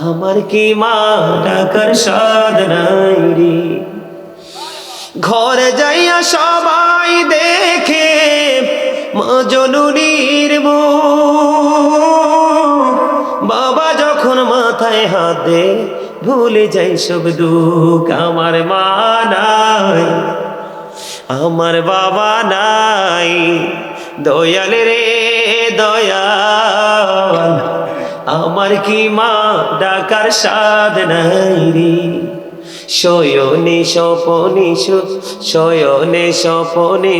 আমার কি মা ডাকার স্বাদ নাই রে? ঘরে যাইয়া সবাই দেখে মা জননীর বাবা যখন মাথায় হাত দে, ভুলে যাই সব দুঃখ আমার মা নাই। আমার বাবা নাই। দয়াল রে, দয়াল। আমার কি মা ডাকার স্বাদ নাই রে? শয়নে স্বপনে শয়নে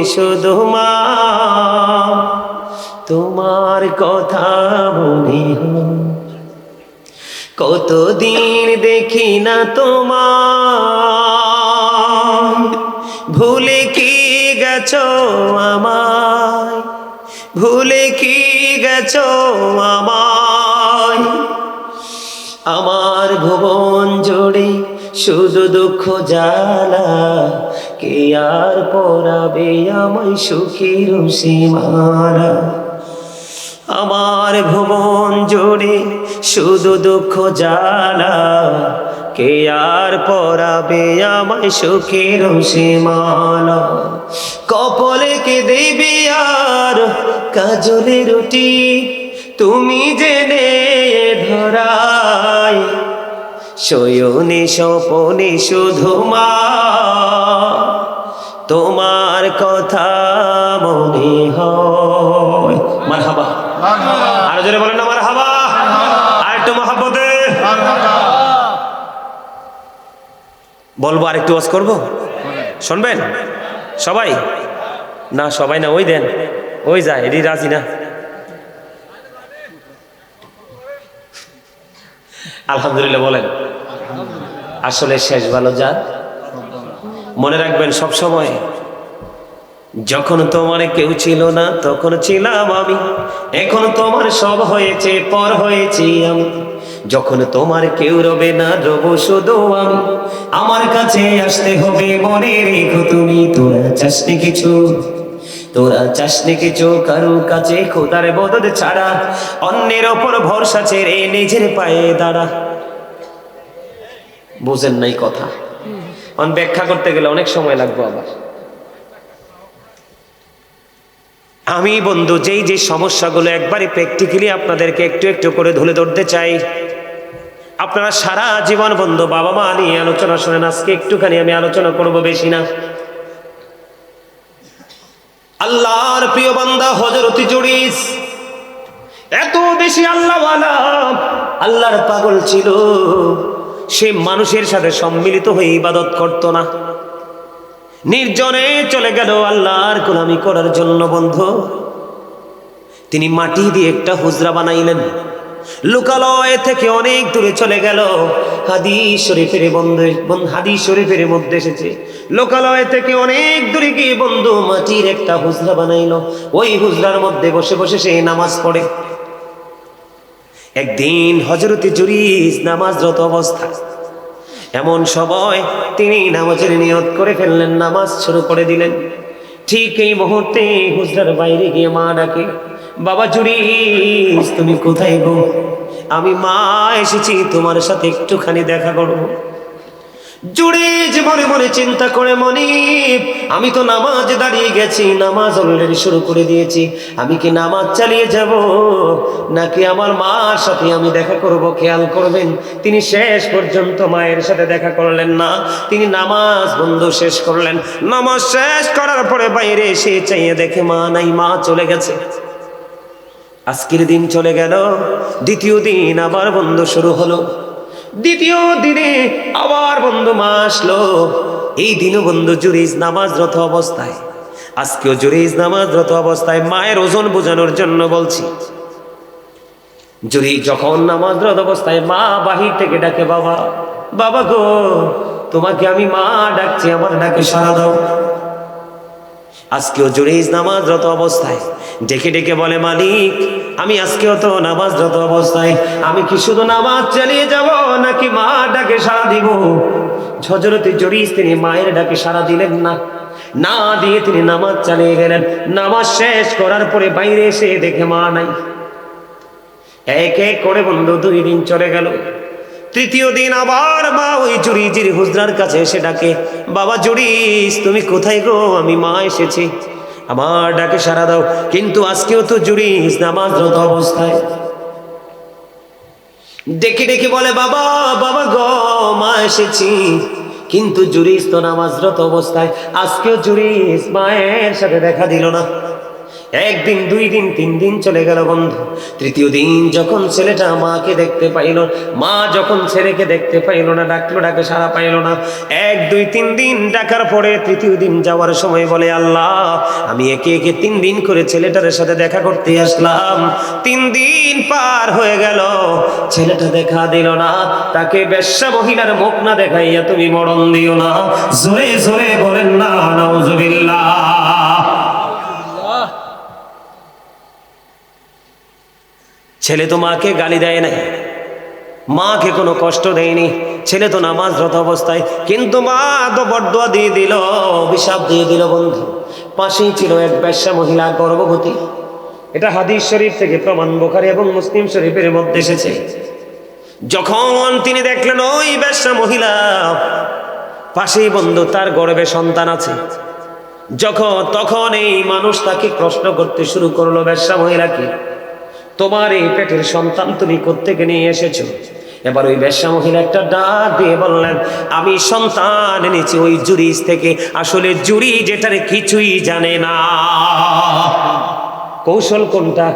শুধু মা। তোমার কথা মনে কতদিন দেখি না তোমার ভুলে কি গেছো আমায়? ভুলে কি গেছ আমায়? আমার ভুবন জোড়ে শুধু দুঃখ জ্বালা। কে আর পরাবে আমায় সুখীর সীমারা আমার ভুবন জোড়ে শুধু দুঃখ জ্বালা। কে আর পরাবে আমায় সুখের সীমালা কপলে কে দেবে আর কাজলে রুটি? তুমি জেনে ধরাই শয়নে স্বপনে শুধু মা। তোমার কথা মনে হয়। মার হাবা আরও জোরে বলেন না মার হাবা আর একটু মহাব্বতে। বলব আর একটু ওয়াজ করব? শুনবেন? সবাই? না সবাই না ওই দেন। ওই যায় এটি রাজি না। আলহামদুলিল্লাহ বলেন। আসলে শেষ ভালো যা মনে রাখবেন, সব সময় যখন তোমার কেউ ছিল না, তখন ছিলাম আমি। এখন তোমার সব হয়েছে, পর হয়েছি আমি। যখন তোমার কেউ রবে না, রব শুধু আমি। আমার কাছে আসতে হবে মনে রেখো তুমি, তোরা চাসনি কিছু। তোরা চাসনি কিছু কারও কাছে খোদার বদল ছাড়া? অন্যের ওপর ভরসা ছেড়ে নিজের পায়ে দাঁড়া। বুঝেন নাই কথা। অন ব্যাখ্যা করতে গেলে অনেক সময় লাগবে আবার। আমি বন্ধু, যেই যে সমস্যাগুলো একবারে প্র্যাকটিক্যালি আপনাদেরকে একটু একটু করে ধুলে ধরতে চাই। আপনারা সারা জীবন বন্ধু বাবা মা নিয়ে আলোচনা শোনেন, আজকে একটুখানি আমি আলোচনা করব বেশি না। আল্লাহর প্রিয় বান্দা হজরতি জড়িস এত বেশি আল্লাহওয়ালা। আল্লাহর পাগল ছিল। সে মানুষের সাথে সম্মিলিত হয়ে ইবাদত করত না। নির্জনে চলে গেল আল্লাহর গোলামি করার জন্য বন্ধু। তিনি মাটি দিয়ে একটা হুজরা বানাইলেন। লোকালয় থেকে অনেক দূরে চলে গেল। হাদিস শরীফের বন্ধু হাদিস শরীফের মধ্যে এসেছে। লোকালয় থেকে অনেক দূরে গিয়ে বন্ধু মাটির একটা হুজরা বানাইলো। ওই হুজরার মধ্যে বসে বসে সে নামাজ পড়ে। একদিন হজরতি জুরিস নামাজরত অবস্থায় এমন সময় তিনি নামাজের নিয়ত করে ফেললেন, নামাজ শুরু করে দিলেন। ঠিক এই মুহূর্তে হুজরার বাইরে গিয়ে মা ডাকে বাবা জুরিস তুমি কোথায় গো? আমি মা এসেছি, তোমার সাথে একটুখানি দেখা করব। জুড়ে যে মনে মনে চিন্তা করে মনি আমি তো নামাজ দাঁড়িয়ে গেছি, নামাজ অলরেডি শুরু করে দিয়েছি। আমি কি নামাজ চালিয়ে যাব? নাকি আমার মার সাথে আমি দেখা করব? খেয়াল করবেন, তিনি শেষ পর্যন্ত মায়ের সাথে দেখা করলেন না। তিনি নামাজ বন্ধ শেষ করলেন। নামাজ শেষ করার পরে বাইরে এসে চাইয়ে দেখে মা নাই, মা চলে গেছে। আজকের দিন চলে গেল, দ্বিতীয় দিন আবার বন্ধ শুরু হলো। দ্বিতীয় দিনে আবার বন্ধু মা আসলো। এই দিনও বন্ধু জুরিজ নামাজরত অবস্থায়। আজকেও জুরিজ নামাজরত অবস্থায় মায়ের ওজন বোঝানোর জন্য বলছি। জুরি যখন নামাজরত অবস্থায় মা বাহির থেকে ডাকে, বাবা বাবা গো, তোমাকে আমি মা ডাকছি, আমার ডাকে সারা দাও। আজকেও জুরিজ নামাজরত অবস্থায়। ডেকে ডেকে বলে, মালিক, আমি আজকেও তো নামাজরত অবস্থায়। আমি কি শুধু নামাজ চালিয়ে যাব, নাকি মা ডাকে সারা দিব? ঝজরতে জরিস তিনি মায়ের ডাকে সারা দিলেন না। না দিয়ে তিনি নামাজ চালিয়ে গেলেন। নামাজ শেষ করার পরে বাইরে এসে দেখে মা নাই। এক এক করে বন্ধু দুই দিন চলে গেল। তৃতীয় দিন আবার মা ওই জুরিজির হুজরার কাছে এসে ডাকে, বাবা জুরিস তুমি কোথায় গো? আমি মা এসেছি। আমার ডাকে সারা দাও। কিন্তু আজকেও তো জুরিস নামাজরত অবস্থায়। ডেকে ডেকে বলে, বাবা বাবা গো, মা এসেছি। কিন্তু জুরিস তো নামাজরত অবস্থায়। আজকেও জুরিস মায়ের সাথে দেখা দিল না। একদিন, দুই দিন, তিন দিন চলে গেল বন্ধু। তৃতীয় দিন যখন ছেলেটা মাকে দেখতে পাইল, মা যখন ছেলেকে দেখতে পাইল না, ডাকলো, ডাকে সারা পাইল না। এক, দুই, তিন দিন ডাকার পরে তৃতীয় দিন যাওয়ার সময় বলে, আল্লাহ, আমি একে একে তিন দিন করে ছেলেটার সাথে দেখা করতে আসলাম। তিন দিন পার হয়ে গেল। ছেলেটা দেখা দিল না। তাকে বেশ্যা মহিলার মুখ না দেখাইয়া তুমি মরণ দিও না। জোরে জোরে বলেন না, নাউজুবিল্লাহ। ছেলে তো মাকে গালি দেয় নাই। মাকে কোনো কষ্ট দেয়নি। ছেলে তো নামাজরত অবস্থায়। কিন্তু মা তো বরদোয়া দিয়ে দিল, অভিশাপ দিয়ে দিল বন্ধু। পাশেই ছিল এক ব্যবসা মহিলা গর্ভবতী। এটা হাদিস শরীফ থেকে প্রমাণ বোখারি এবং মুসলিম শরীফের মধ্যে এসেছে। যখন তিনি দেখলেন ওই ব্যবসা মহিলা, পাশেই বন্ধু তার গর্বে সন্তান আছে। যখন, তখন এই মানুষ তাকে প্রশ্ন করতে শুরু করল ব্যবসা মহিলাকে। তোমার এই পেটের সন্তান তুমি কোত্থেকে নিয়ে এসেছ? এবার ওই বেশ্যা মহিলা একটা ডাক দিয়ে বললেন, আমি সন্তান এনেছি ওই জুরিস থেকে। আসলে জুরি যেটার কিছুই জানে না। কৌশল কোনটা?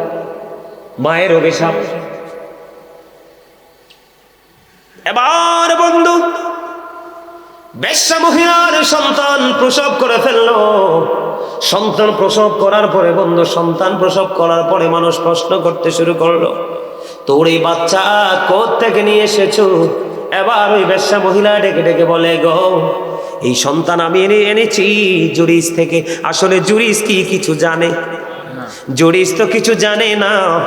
মায়ের অভিশাপ। এবার বন্ধু বেশ্যা মহিলার সন্তান প্রসব করে ফেলল। সন্তান প্রসব করার পরে বন্ধু, সন্তান প্রসব করার পরে মানুষ প্রশ্ন করতে শুরু করল, তোর এই বাচ্চা থেকে নিয়ে এসেছ? এবার ওই বেশ্যা মহিলা ডেকে ডেকে বলে, গো, এই সন্তান আমি এনে এনেছি। জুরিস থেকে আসলে জুরিস কি কিছু জানে? জুরিস তো কিছু জানে না।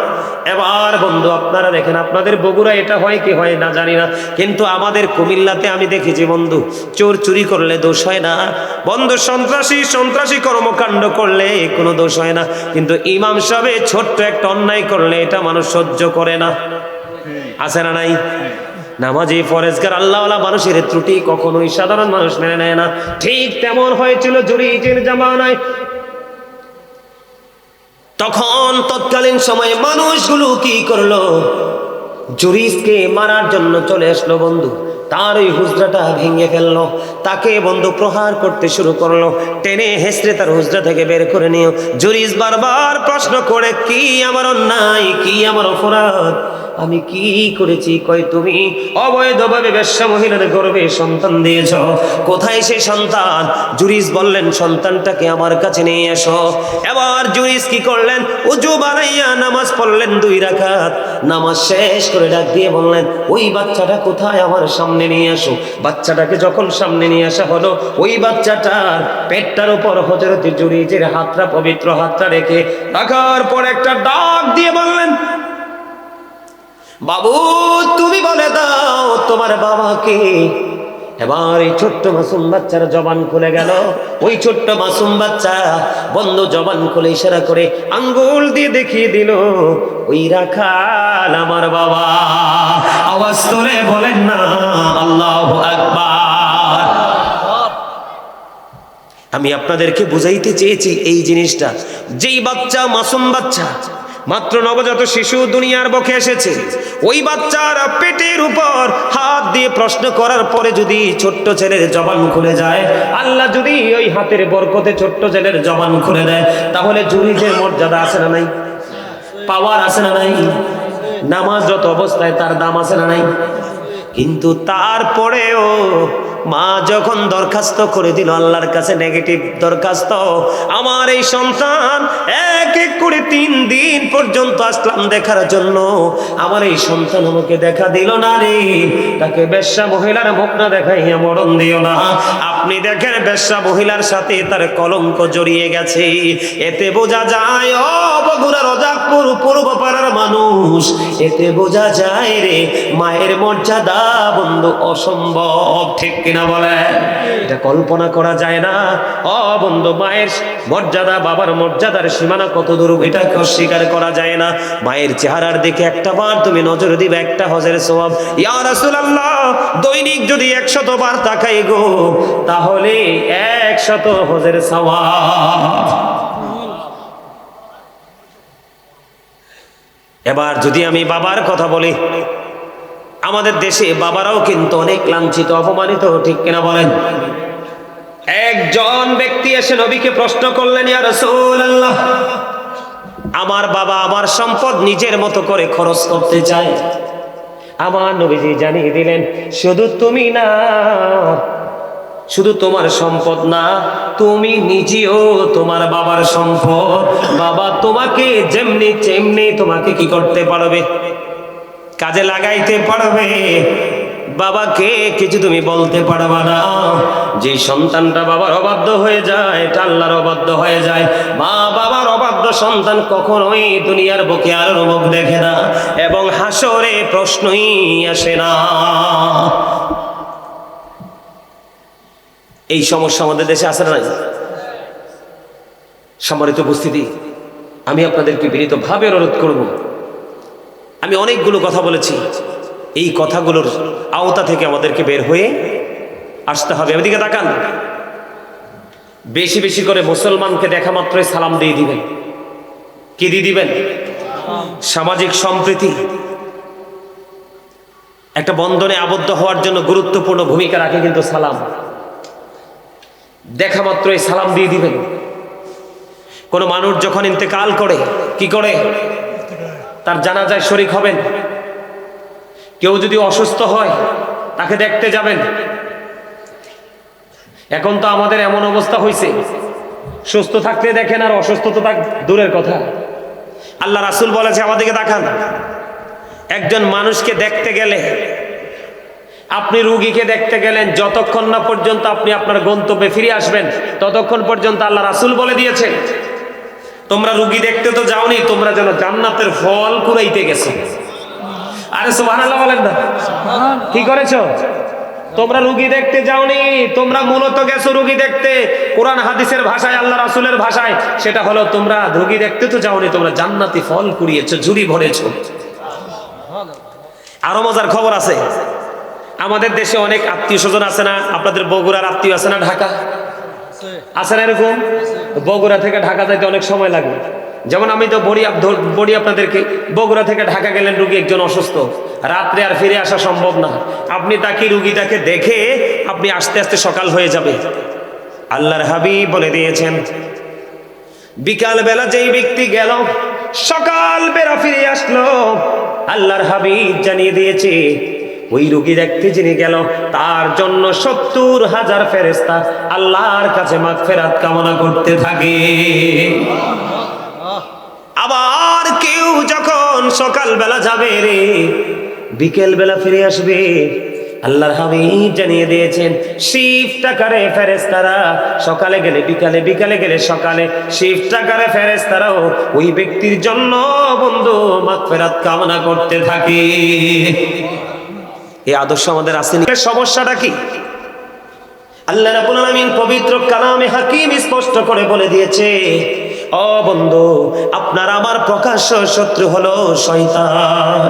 এবার বন্ধু, আপনারা দেখেন, আপনাদের বগুড়া এটা হয় কি হয় না জানি না। কিন্তু আমাদের কুমিল্লাতে আমি দেখেছি বন্ধু, চোর চুরি করলে দোষ হয় না। বন্ধু, সন্ত্রাসী সন্ত্রাসী কর্মকাণ্ড করলে কোনো দোষ হয় না। কিন্তু ইমাম সাহেব ছোট্ট একটা অন্যায় করলে এটা মানুষ সহ্য করে না। আছে না নাই? নামাজি ফরেজগার আল্লাহওয়ালা মানুষের ত্রুটি কখনোই সাধারণ মানুষ মেনে নেয় না। ঠিক তেমন হয়েছিল জুরিজের জামানায়। তখন তৎকালীন সময়ে মানুষগুলো কি করল? জুরিসকে মারার জন্য চলে আসলো বন্ধু। তার ওই হুজরাটা ভেঙে ফেলল। তাকে বন্ধু প্রহার করতে শুরু করল। টেনে হেসড়ে তার হুজরা থেকে বের করে নিও জুরিস বারবার প্রশ্ন করে, কি আমার অন্যায়? কি আমার অপরাধ? আমি কি করেছি? কই তুমি? অবৈধভাবে ব্যবসা মহিলার গর্বে সন্তান দিয়েছ। কোথায় সে সন্তান? জুরিস বললেন, সন্তানটাকে আমার কাছে নিয়ে এসো। এবার জুরিস কি করলেন? উজু বানাইয়া নামাজ পড়লেন দুই রাকাত। নামাজ শেষ করে ডাক দিয়ে বললেন, ওই বাচ্চাটা কোথায় আমার সামনে নিয়ে আসো? বাচ্চাটাকে যখন সামনে নিয়ে আসা হলো, ওই বাচ্চাটার পেটটার উপর হজরতে জুরিজের হাতটা পবিত্র হাতটা রেখে রাখার পর একটা ডাক দিয়ে বললেন বাবু, তুমি বলে দাও, তোমার বাবাকে। এবার এই ছোট্ট মাসুম বাচ্চার জবান খুলে গেল। ওই ছোট্ট মাসুম বাচ্চা বন্ধ জবান খুলে ইশারা করে আঙ্গুল দিয়ে দেখিয়ে দিল, ওই রাখাল আমার বাবা। আওয়াজ তোলে বলেন না, আল্লাহ আকবার। আমি আপনাদেরকে বুঝাইতে চেয়েছি এই জিনিসটা। যেই বাচ্চা, মাসুম বাচ্চা মাত্র নবজাত শিশু দুনিয়ার বকে এসেছে। ওই বাচ্চার পেটের উপর হাত দিয়ে প্রশ্ন করার পরে যদি ছোট্ট ছেলের জবান খুলে যায়, আল্লাহ যদি ওই হাতের বরকতে ছোট্ট ছেলের জবান খুলে দেয়, তাহলে জুরিজের মর্যাদা আছে না নাই? পাওয়ার আছে না নাই? নামাজ যত অবস্থায় তার দাম আছে না নাই? কিন্তু তারপরেও মা যখন দরখাস্ত করে দিল আল্লাহর কাছে নেগেটিভ দরখাস্ত, আমার এই সন্তান এক এক করে তিন দিন পর্যন্ত আসলাম দেখার জন্য। আমার এই সন্তান আমাকে দেখা দিল না রে। তাকে বেশ্যা মহিলার মুখ না দেখাইয়া মরণ দিও না। আপনি দেখেন বেশ্যা মহিলার সাথে তার কলঙ্ক জড়িয়ে গেছে। এতে বোঝা যায়, ও বগুড়া রজাকপুর পূর্ব পাড়ার মানুষ। এতে বোঝা যায় রে, মায়ের মর্যাদা বন্ধু অসম্ভব, ঠিক কিনা? বলে? এটা কল্পনা করা যায় না। ও বন্ধু, মায়ের মর্যাদা, বাবার মর্যাদার সীমানা কত দূর, এটাকে অস্বীকার করা যায় না। মায়ের চেহারার দিকে একটা বার তুমি নজর দিবে, একটা হজের সওয়াব। ইয়া রাসূলুল্লাহ, দৈনিক যদি একশত বার তাকাই গো, তাহলে একশত হজের সওয়াব। এবার যদি আমি বাবার কথা বলি আমাদের দেশে বাবারাও কিন্তু অনেক লাঞ্ছিত, অপমানিত, ঠিক কিনা বলেন? একজন ব্যক্তি এসে নবীকে প্রশ্ন করলেন, ইয়া রাসূলুল্লাহ, আমার বাবা আমার সম্পদ নিজের মতো করে খরচ করতে চায়? আমার নবীজি জানিয়ে দিলেন, শুধু তুমি না, শুধু তোমার সম্পদ না, তুমি নিজেও তোমার বাবার সম্পদ। বাবা তোমাকে যেমনি তেমনি তোমাকে কি করতে পারবে? কাজে লাগাইতে পারবে। বাবাকে কিছু তুমি বলতে পারবা না। যে সন্তানটা বাবার অবাধ্য হয়ে যায়, এটা আল্লাহর অবাধ্য হয়ে যায়। মা বাবার অবাধ্য সন্তান কখনোই দুনিয়ার বুকে আর মুখ দেখে না এবং হাসরে প্রশ্নই আসে না। এই সমস্যা আমাদের দেশে আছে না? সম্মানিত উপস্থিতি, আমি আপনাদেরকে বিনীতভাবে অনুরোধ করব। আমি অনেকগুলো কথা বলেছি। এই কথাগুলোর আওতা থেকে আমাদেরকে বের হয়ে আসতে হবে। এদিকে তাকান। বেশি বেশি করে মুসলমানকে দেখা মাত্রই সালাম দিয়ে দিবেন। কি দিয়ে দিবেন? সামাজিক সম্প্রীতি। একটা বন্ধনে আবদ্ধ হওয়ার জন্য গুরুত্বপূর্ণ ভূমিকা রাখে কিন্তু সালাম। দেখা মাত্রই সালাম দিয়ে দিবেন। কোনো মানুষ যখন ইন্তেকাল করে, কি করে? তার জানাজায় শরিক হবেন। কেউ যদি অসুস্থ হয়, তাকে দেখতে যাবেন। এখন তো আমাদের এমন অবস্থা হয়েছে সুস্থ থাকতে দেখেন আর অসুস্থ তো থাক দূরের কথা। আল্লাহ রাসুল বলেছে, আমাদেরকে দেখান। একজন মানুষকে দেখতে গেলে, আপনি রুগীকে দেখতে গেলেন, যতক্ষণ না পর্যন্ত আপনি আপনার গন্তব্যে ফিরে আসবেন, ততক্ষণ পর্যন্ত আল্লাহ রাসুল বলে দিয়েছেন। তোমরা রুগী দেখতে তো যাওনি, তোমরা যেন জান্নাতের ফল কুড়াইতে গেছো। আরে সুবহানাল্লাহ বলেন না। কি করেছ? তোমরা রুগী দেখতে যাওনি, তোমরা মূলত গেছো রুগী দেখতে। কোরআন, হাদিসের ভাষায়, আল্লাহ রাসুলের ভাষায়, সেটা হলো তোমরা রুগী দেখতে তো যাওনি, তোমরা জান্নাতি ফল কুড়িয়েছো, ঝুড়ি ভরেছো। আরও মজার খবর আছে। আমাদের দেশে অনেক আত্মীয় স্বজন আছে না, আপনাদের বগুড়ার আত্মীয় আছে না, ঢাকা? আছে না এরকম? বগুড়া থেকে ঢাকা যাইতে অনেক সময় লাগে যেমন আমি তো বড়ি বড়ি আপনাদেরকে, বগুড়া থেকে ঢাকা গেলেন রুগী একজন অসুস্থ। রাত্রে আর ফিরে আসা সম্ভব না। আপনি তাকে, রুগীটাকে দেখে আপনি আস্তে আস্তে সকাল হয়ে যাবে। আল্লাহর হাবিব বলে দিয়েছেন বিকাল বেলা যেই ব্যক্তি গেল, সকাল বেলা ফিরে আসলো। আল্লাহর হাবিব জানিয়ে দিয়েছে ওই রুগী দেখতে যিনি গেল, তার জন্য সত্তর হাজার ফেরেস্তা আল্লাহর কাছে মাঘ ফেরাত কামনা করতে থাকে। আবার কেউ যখন সকাল বেলা যাবে রে বিকেল বেলা ফিরে আসবে, আল্লাহর হাবিব জানিয়ে দিয়েছেন শিফট আকারে ফেরেস্তারা সকালে গেলে, বিকালে বিকালে গেলে সকালে শিফট আকারে ফেরেস্তারাও ওই ব্যক্তির জন্য বন্ধু মাগফিরাত কামনা করতে থাকে। এই আদর্শ আমাদের আসেনি। সমস্যাটা কি? আল্লাহ রাব্বুল পবিত্র কালামে হাকিম স্পষ্ট করে বলে দিয়েছে, ও বন্ধু, আপনার আমার প্রকাশ্য শত্রু হলো শয়তান।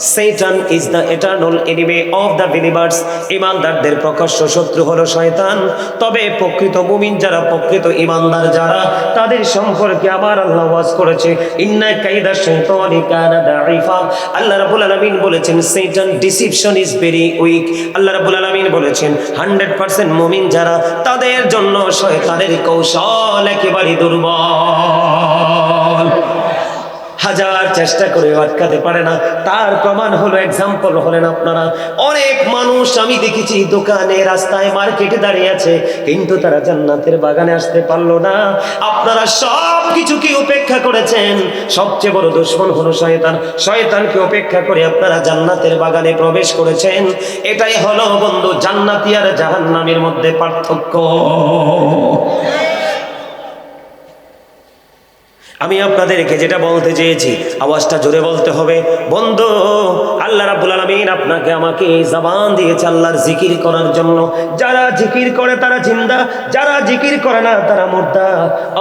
Satan is the eternal enemy of the believers ইমানদারদের প্রকাশ্য শত্রু হলো শয়তান। তবে প্রকৃত মুমিন যারা, প্রকৃত ইমানদার যারা, তাদের সম্পর্কে আমার আল্লাহ ওয়াজ করেছে। ইন্না কাইদা শাইতানি কানা দাইফা আল্লাহ রাব্বুল আলামিন বলেছেন, Satan deception is very weak Allah রাব্বুল আলামিন বলেছেন, 100% মুমিন যারা, তাদের জন্য শয়তানের কৌশল একেবারে দুর্বল। হাজার চেষ্টা করে আটকাতে পারে না। তার প্রমাণ হলো এক্সাম্পল হলেন আপনারা। অনেক মানুষ আমি দেখেছি দোকানে, রাস্তায় মার্কেটে দাঁড়িয়ে আছে, কিন্তু তারা জান্নাতের বাগানে আসতে পারল না। আপনারা সব কিছুকে উপেক্ষা করেছেন। সবচেয়ে বড় দুশ্মন হলো শয়তান। শয়তানকে উপেক্ষা করে আপনারা জান্নাতের বাগানে প্রবেশ করেছেন। এটাই হলো বন্ধু জান্নাতি আর জাহান্নামের মধ্যে পার্থক্য। আমি আপনাদেরকে যেটা বলতে চেয়েছি, আওয়াজটা জোরে বলতে হবে। বন্ধু, আল্লাহ রাব্বুল আলামিন আপনাকে আমাকে জবান দিয়েছে আল্লাহর জিকির করার জন্য। যারা জিকির করে তারা জিন্দা, যারা জিকির করে না তারা মুর্দা।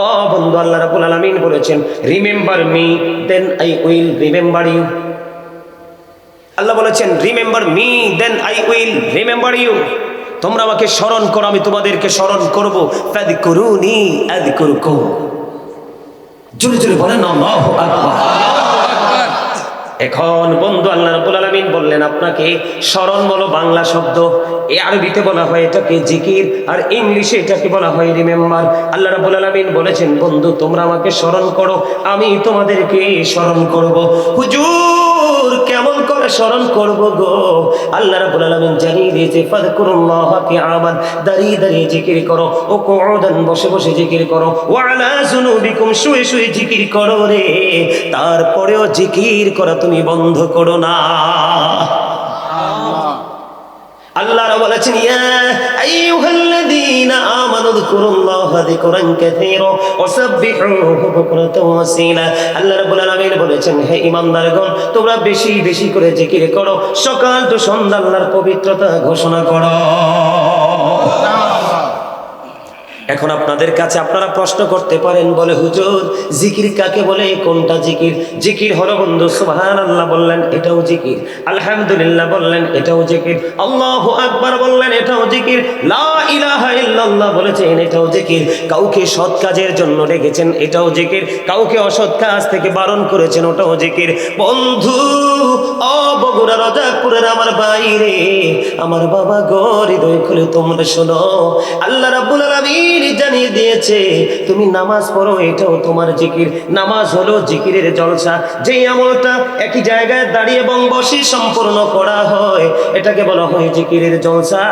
ও বন্ধু, আল্লাহ রাব্বুল আলামিন বলেছেন remember me then I will remember you Allah বলেছেন remember me then I will remember you তোমরা আমাকে স্মরণ করো, আমি তোমাদেরকে স্মরণ করব। করুনি আদি করুকুম জোরে জোরে বলেন এখন বন্ধু আল্লাহ রাব্বুল আলামিন বললেন, আপনাকে স্মরণ বলো বাংলা শব্দ এ আরবিতে বলা হয়, এটাকে জিকির, আর ইংলিশে এটাকে বলা হয় রিমেম্বার। আল্লাহ রাব্বুল আলামিন বলেছেন, বন্ধু, তোমরা আমাকে স্মরণ করো, আমি তোমাদেরকে স্মরণ করব। হুজুর! স্মরণ করব গো। আল্লাহ রাব্বুল আলামিন জানিয়ে দিয়েছে ফাযকুরুল্লাহ কিয়ামান দাঁড়িয়ে দাঁড়িয়ে জিকির করো ও কুউদান বসে বসে জিকির করো ওয়া আলা যুনুবিকুম শুয়ে শুয়ে জিকির করো রে। তারপরেও জিকির করা তুমি বন্ধ করো না। আল্লাহ বলেছেন ইয়া আইয়ুহাল্লাযীনা اذكروا الله ذكرا كثيرا وسبحوه বলেছেন, হে ঈমানদারগণ, তোমরা বেশি বেশি করে জিকির করো। সকাল তো সন্ধ্যা আল্লাহর পবিত্রতা ঘোষণা করো। এখন আপনাদের কাছে আপনারা প্রশ্ন করতে পারেন, বলে, হুজুর, জিকির কাকে বলে? কোনটা জিকির? জিকির হলো বন্ধু সুবহান আল্লাহ বললেন, এটাও জিকির। আলহামদুলিল্লাহ বললেন, এটাও জিকির। আল্লাহ আকবার বললেন, এটাও জিকির। লা ইলাহা বলেছেন, এটাও জিকির। কাউকে সৎ কাজের জন্য রেখেছেন এটাও জিকির। কাউকে অসৎ কাজ থেকে বারণ করেছেন, ওটাও জিকির। বন্ধু, ও বগুড়া আমার বাইরে আমার বাবা গো, হৃদয় খুলে তোমরা শোনো। আল্লাহ রাব্বুল আলামিন জানিয়ে দিয়েছে, তুমি নামাজ পড়ো, এটাও তোমার জিকির। নামাজ হলো জিকিরের জলসা। যেই আমলটা একই জায়গায় দাঁড়িয়ে এবং বসে সম্পূর্ণ করা হয়, এটাকে বলা হয় জিকিরের জলসা।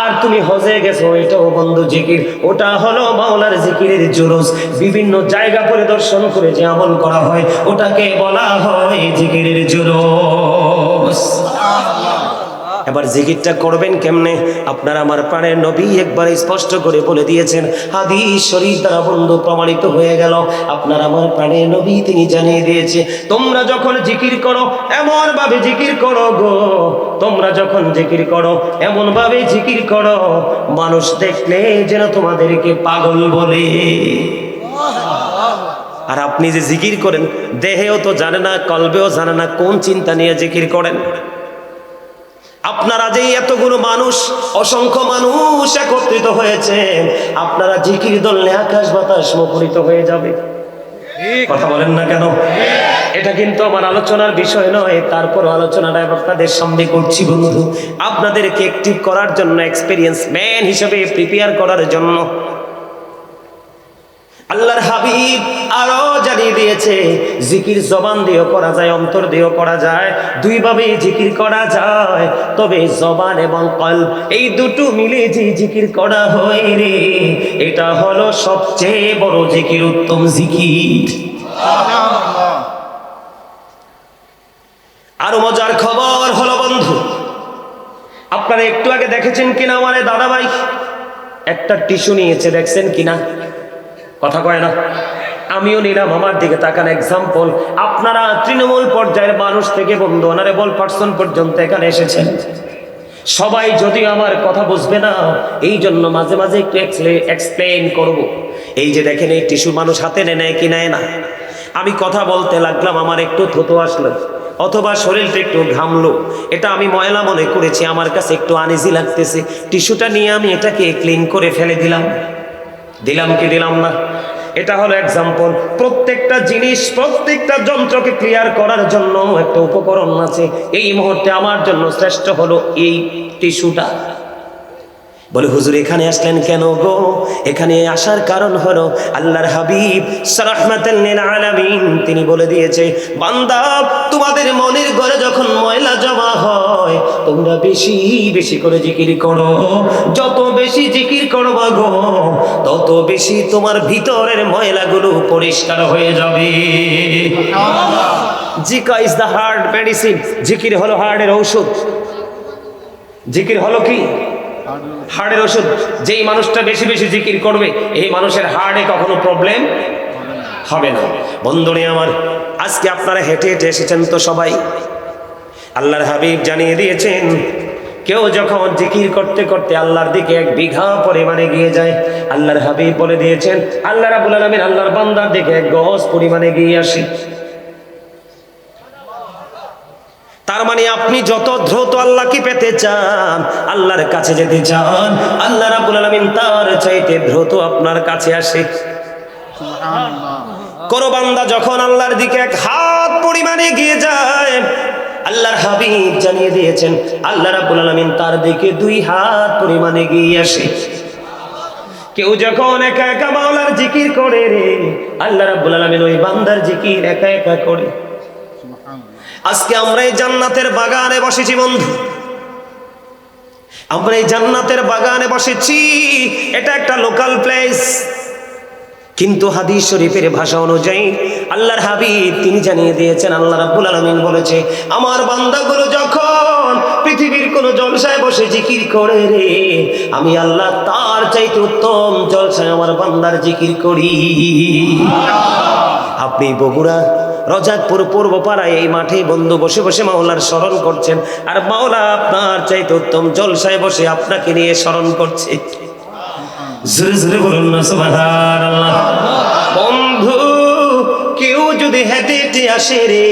আর তুমি হজে গেছো, এটাও বন্ধু জিকির। ওটা হলো মাওলার জিকিরের জুরুস বিভিন্ন জায়গা পরিদর্শন করে যে আমল করা হয়, ওটাকে বলা হয় জিকিরের জুরুস এবার জিকিরটা করবেন কেমনে? আপনার আমার প্রাণের নবী একবার স্পষ্ট করে বলে দিয়েছেন হাদি শরীর দ্বারা বন্ধু প্রমাণিত হয়ে গেল। আপনার আমার প্রাণের নবী তিনি জানিয়ে দিয়েছে, তোমরা যখন জিকির করো এমন ভাবে জিকির করো গো। তোমরা যখন জিকির করো এমন ভাবে জিকির করো। মানুষ দেখলে যেন তোমাদেরকে পাগল বলে। আর আপনি যে জিকির করেন, দেহেও তো জানে না, কলবেও জানে না, কোন চিন্তা নিয়ে জিকির করেন? আপনারা যে এতগুলো মানুষ, অসংখ্য মানুষ একত্রিত হয়েছে, আপনারা জিকির দললে আকাশ বাতাস মুখরিত হয়ে যাবে। কথা বলেন না কেন? এটা কিন্তু আমার আলোচনার বিষয় নয় তারপর আলোচনাটা আপনাদের সামনে করছি বন্ধু। আপনাদেরকে একটিভ করার জন্য এক্সপিরিয়েন্স ম্যান হিসেবে প্রিপেয়ার করার জন্য আল্লাহর হাবিব আরও জানিয়ে দিয়েছে, জিকির জবান দিয়েও করা যায়, অন্তর দিয়েও করা যায় দুইভাবে জিকির করা যায়। তবে জবান এবং কল এই দুটো মিলে যে জিকির করা হয় রে, এটা হলো সবচেয়ে বড় জিকির, উত্তম জিকির। আরও মজার খবর হলো বন্ধু, আপনারা একটু আগে দেখেছেন কিনা আমার এই দাদাভাই? একটা টিস্যু নিয়েছে, দেখছেন কিনা? কথা কয় না? আমিও নিলাম আমার দিকে তাকান এক্সাম্পল আপনারা তৃণমূল পর্যায়ের মানুষ থেকে বন্ধু অনারেবল পার্সন পর্যন্ত এখানে এসেছেন। সবাই যদি আমার কথা বুঝবে না, এই জন্য মাঝে মাঝে একটু এক্সপ্লেন করব। এই যে দেখেন, এই টিস্যু মানুষ হাতে নেয় কি নেয় না? আমি কথা বলতে লাগলাম, আমার একটু থতো আসলো, অথবা শরীরটা একটু ঘামলো। এটা আমি ময়লা মনে করেছি, আমার কাছে একটু আনিজি লাগতেছে। টিস্যুটা নিয়ে আমি এটাকে ক্লিন করে ফেলে দিলাম। দিলাম কি দিলাম না? এটা হলো এক্সাম্পল প্রত্যেকটা জিনিস, প্রত্যেকটা যন্ত্রকে ক্লিয়ার করার জন্য একটা উপকরণ আছে। এই মুহূর্তে আমার জন্য শ্রেষ্ঠ হলো এই টিস্যুটা। বলে, হুজুর, এখানে আসলেন কেন গো? এখানে আসার কারণ হলো আল্লাহর হাবিব আলামিন। তিনি বলে দিয়েছে, বান্দা, তোমাদের মনের ঘরে যখন ময়লা জমা হয়, তোমরা বেশি বেশি করে জিকির করো। যত বেশি জিকির করবা গো, তত বেশি তোমার ভিতরের ময়লাগুলো পরিষ্কার হয়ে যাবে। জিকা ইজ দ্য হার্ট মেডিসিন। জিকির হলো হার্টের ঔষধ। জিকির হলো কি? হার্টের ওষুধ, যেই মানুষটা বেশি বেশি জিকির করবে, এই মানুষের হার্টে কখনো প্রবলেম হবে না। বন্ধুরে আমার, আজকে আপনারা হেঁটে হেঁটে এসেছেন তো সবাই? আল্লাহর হাবিব জানিয়ে দিয়েছেন, কেউ যখন জিকির করতে করতে আল্লাহর দিকে এক বিঘা পরিমাণে গিয়ে যায়, আল্লাহর হাবিব বলে দিয়েছেন, আল্লাহ রাবুল আলমিন আল্লাহর বান্দার দিকে এক গজ পরিমাণে গিয়ে আসি। তার মানে আপনি যত দ্রুত আল্লাহকে পেতে চান আল্লাহর কাছে যেতে চান আল্লাহ রাবুল আলমিন তার চাইতে দ্রুত আপনার কাছে আসে। কোন বান্দা যখন আল্লাহর দিকে এক হাত পরিমাণে গিয়ে যায় আল্লাহর হাবিব জানিয়ে দিয়েছেন আল্লাহ রাবুল আলমিন তার দিকে দুই হাত পরিমাণে গিয়ে আসে। কেউ যখন একা একা মাওলার জিকির করে রে আল্লাহ রাবুল আলমিন ওই বান্দার জিকির একা একা করে। আজকে আমরা এই জান্নাতের বাগানে বসেছি, বন্ধু। আমরা এই জান্নাতের বাগানে বসেছি। এটা একটা লোকাল প্লেস কিন্তু হাদিস শরীফের ভাষা অনুযায়ী আল্লাহর হাবিব তিনি জানিয়ে দিয়েছেন, আল্লাহ রাব্বুল আলামিন বলেছে, আমার বান্দাগুলো যখন পৃথিবীর কোন জলসায় বসে জিকির করে রে, আমি আল্লাহ তার চাইতে উত্তম জলসায় আমার বান্দার জিকির করি। আপনি বগুড়া রজাকপুর পূর্ব পাড়ায় এই মাঠে বন্ধু বসে বসে মাওলার স্মরণ করছেন। আর মাওলা আপনার চাইতে উত্তম জলসায় বসে আপনাকে নিয়ে স্মরণ করছে। জোরে জোরে বলুন না যদি হেঁটে আসে রে,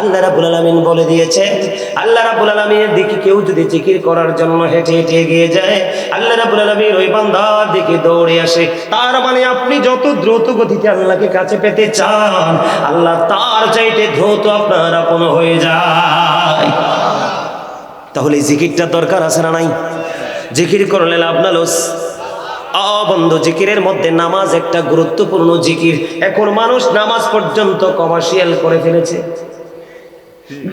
আল্লাহ রাবুল আলমিন বলে দিয়েছে, আল্লাহ রাবুল আলমিনের দিকে কেউ যদি জিকির করার জন্য হেঁটে হেঁটে এগিয়ে যায়, আল্লাহ রাবুল আলমিন ওই বান্দার দিকে দৌড়ে আসে। তার মানে আপনি যত দ্রুত গতিতে আল্লাহকে কাছে পেতে চান, আল্লাহ তার চাইতে দ্রুত আপনার আপন হয়ে যায়। তাহলে জিকিরটা দরকার আছে না নাই? জিকির করলে লাভ না লস। অবন্ধ জিকিরের মধ্যে নামাজ একটা গুরুত্বপূর্ণ জিকির। এখন মানুষ নামাজ পর্যন্ত কমার্শিয়াল করে ফেলেছে।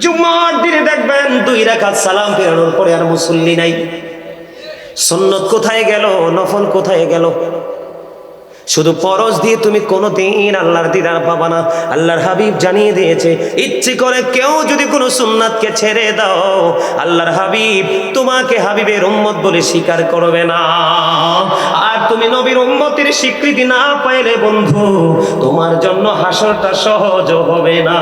জুম্মার দিনে দেখবেন দুই রাকাত সালাম ফেরানোর পরে আর মুসল্লি নাই। সন্ন্যত কোথায় গেল, নফল কোথায় গেল? শুধু পরশ দিয়ে তুমি কোনোদিন আল্লাহর দিদার পাবা না। আল্লাহর হাবিব জানিয়ে দিয়েছে, ইচ্ছে করে কেউ যদি কোনো সুন্নাতকে ছেড়ে দাও, আল্লাহর হাবিব তোমাকে হাবিবের উম্মত বলে স্বীকার করবে না। তুমি নবীর উম্মতের স্বীকৃতি না পাইলে বন্ধু, তোমার জন্য হাসরটা সহজ হবে না।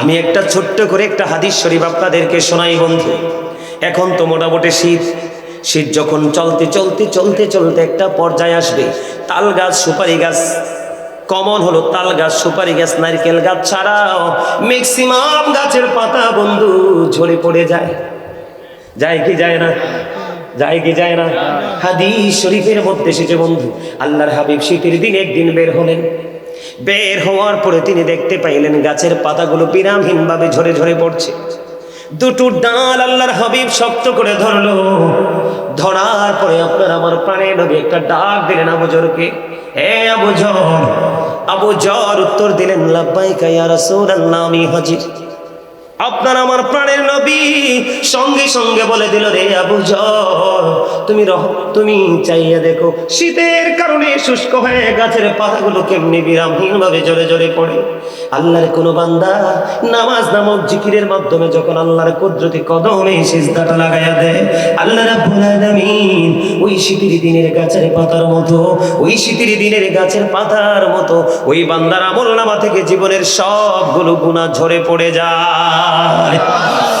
আমি একটা ছোট্ট করে একটা হাদিস শরীফ আপনাদেরকে শোনাই, বন্ধু। এখন তো মোটামুটি শীত। শীত যখন চলতে চলতে চলতে চলতে একটা পর্যায়ে আসবে। তাল গাছ, সুপারি গাছ, কমন হলো তাল গাছ, সুপারি গাছ, নারকেল গাছ ছাড়াও ম্যাক্সিমাম গাছের পাতা, বন্ধু, ঝরে পড়ে যায়। যায় কি যায় না? যায় কি যায় না? হাদিস শরীফের মধ্যে এসেছে বন্ধু, আল্লাহর হাবিব শীতের দিন একদিন বের হলেন। বের হওয়ার পরে তিনি দেখতে পাইলেন গাছের পাতাগুলো বিরামহীনভাবে ঝরে ঝরে পড়ছে। দুটো ডাল আল্লাহর হাবিব শক্ত করে ধরলো। ধরার পরে আপনার আমার প্রাণে নবী একটা ডাক দিলেন আবু জরকে। হে আবু জর আবু জর উত্তর দিলেন, লাব্বাইকা ইয়া রাসূলুল্লাহ, আমি হাজির। আপনার আমার প্রাণের নবী সঙ্গে সঙ্গে বলে দিল, রে আবু তুমি রহ, তুমি চাইয়া দেখো, শীতের কারণে শুষ্ক হয়ে গাছের পাতাগুলো কেমনি বিরামহীন ভাবে জোরে জোরে পড়ে। আল্লাহর কোনো বান্দা নামাজ নামক জিকিরের মাধ্যমে যখন আল্লাহর কুদরতি কদমে সিজদাটা লাগাইয়া দেয়, আল্লাহ রাব্বুল আলামিন ওই শীতের দিনের গাছের পাতার মতো, ওই শীতের দিনের গাছের পাতার মতো, ওই বান্দার আমল নামা থেকে জীবনের সবগুলো গুণা ঝরে পড়ে God.